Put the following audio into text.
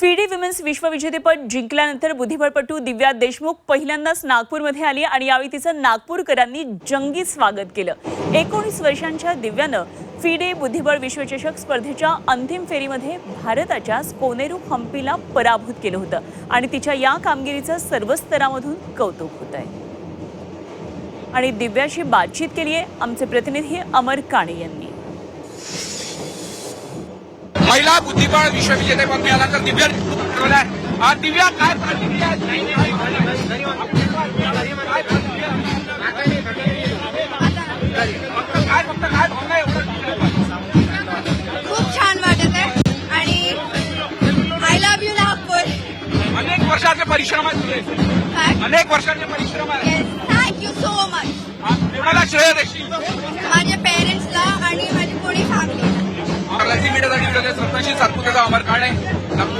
फिडी women's विश्वविजेतेपद जिंकल्यानंतर बुद्धिबळपटू दिव्या देशमुख पहिल्यांदाच नागपूरमध्ये आली आणि यावेळी तिचं नागपूरकरांनी जंगी स्वागत केलं. एकोणीस वर्षांच्या दिव्यानं फिडे बुद्धिबळ विश्वचषक स्पर्धेच्या अंतिम फेरीमध्ये भारताच्या कोनेरू हम्पीला पराभूत केलं होतं आणि तिच्या या कामगिरीचं सर्व स्तरामधून कौतुक होत आहे. आणि दिव्याशी बातचीत केली आहे आमचे प्रतिनिधी अमर काणे यांनी. महिला बुद्धिबळ विश्वविजेतेपद मिळाला तर दिव्या दिव्या काय आहे? काय फक्त काय आहे? खूप छान वाटत आहे. आणि आय लव्ह यू नागपूर अनेक वर्षाचे परिश्रम आहेत तुझे. अनेक वर्षाचे परिश्रम आहेत. थँक्यू सो मच कोणाला श्रेय देशील. माझ्या आणि माझी मीडियासाठी रत्नाशी सातपुतेचा अमर काणे नागपूर